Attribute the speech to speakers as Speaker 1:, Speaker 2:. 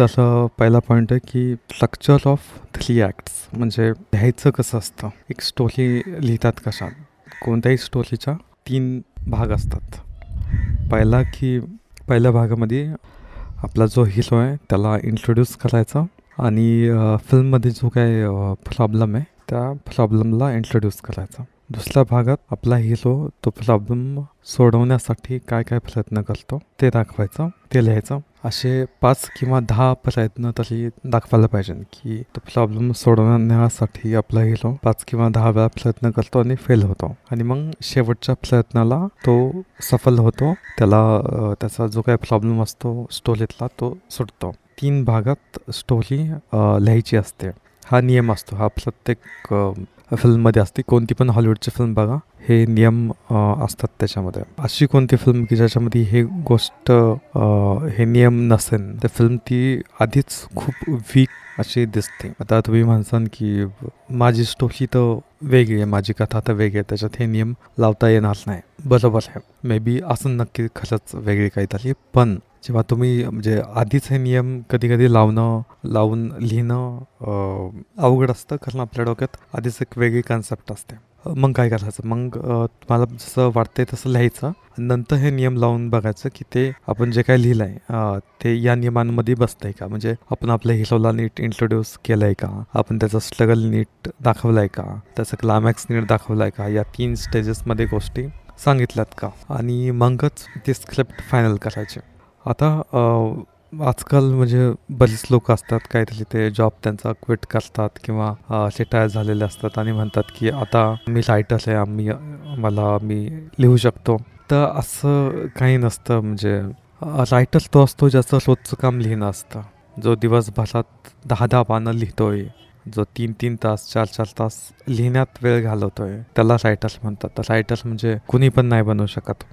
Speaker 1: तसं पहिला पॉईंट आहे की स्ट्रक्चर ऑफ थ्री ॲक्ट्स म्हणजे लिहायचं कसं असतं? एक स्टोरी लिहितात कशा? कोणत्याही स्टोरीच्या तीन भाग असतात. पहिला की पहिल्या भागामध्ये आपला जो हिरो आहे त्याला इंट्रोड्यूस करायचा आणि फिल्ममध्ये जो काय प्रॉब्लेम आहे त्या प्रॉब्लेमला इंट्रोड्यूस करायचा. दुसऱ्या भागात आपला हिरो तो प्रॉब्लेम सोडवण्यासाठी काय काय प्रयत्न करतो ते दाखवायचं ते लिहायचं. असे पाच किंवा दहा प्रयत्न तरी दाखवायला पाहिजे की तो प्रॉब्लेम सोडवण्यासाठी आपला हिरो पाच किंवा दहा वेळा प्रयत्न करतो आणि फेल होतो. आणि मग शेवटच्या प्रयत्नाला तो सफल होतो. त्याला त्याचा जो काही प्रॉब्लेम असतो स्टोरीतला तो सुटतो तीन भागात स्टोरी लिहायची असते. हा नियम असतो. हा प्रत्येक फिल्ममध्ये असते. कोणती पण हॉलिवूडची फिल्म बघा हे नियम असतात त्याच्यामध्ये. अशी कोणती फिल्म की ज्याच्यामध्ये हे गोष्ट हे नियम नसेल तर फिल्म ती आधीच खूप वीक अशी दिसते. आता तुम्ही म्हणसान की माझी स्टोरी तर वेगळी आहे माझी कथा तर वेगळी आहे त्याच्यात हे नियम लावता येणार नाही. बरोबर आहे. मे बी असं नक्की खरंच वेगळी काहीतरी पण जेव्हा तुम्ही म्हणजे आधीच हे नियम कधी कधी लावणं लावून लिहिणं अवघड असतं. कारण आपल्या डोक्यात आधीच एक वेगळी कन्सेप्ट असते. मग काय करायचं? मग तुम्हाला जसं वाटतंय तसं लिहायचं. नंतर हे नियम लावून बघायचं की ते आपण जे काय लिहिलं आहे ते या नियमांमध्ये बसतंय का? म्हणजे आपण आपल्या हिरोला नीट इंट्रोड्यूस केलं आहे का? आपण त्याचा स्ट्रगल नीट दाखवला आहे का? त्याचं क्लायमॅक्स नीट दाखवला आहे का? या तीन स्टेजेसमध्ये गोष्टी सांगितल्यात का? आणि मगच ते स्क्रिप्ट फायनल करायचे. आता आजकाल म्हणजे बरेच लोक असतात काहीतरी ते जॉब त्यांचा क्विट करतात किंवा रिटायर झालेले असतात आणि म्हणतात की आता मी रायटर आहे आम्ही मला मी लिहू शकतो. तर असं काही नसतं म्हणजे रायटर तो असतो ज्याचं रोजचं काम लिहिणं असतं. जो दिवसभरात दहा दहा पानं लिहितोय जो तीन तीन तास चार चार तास लिहिण्यात वेळ घालवतोय त्याला रायटर्स म्हणतात. तर रायटर्स म्हणजे कुणी पण नाही बनवू शकत.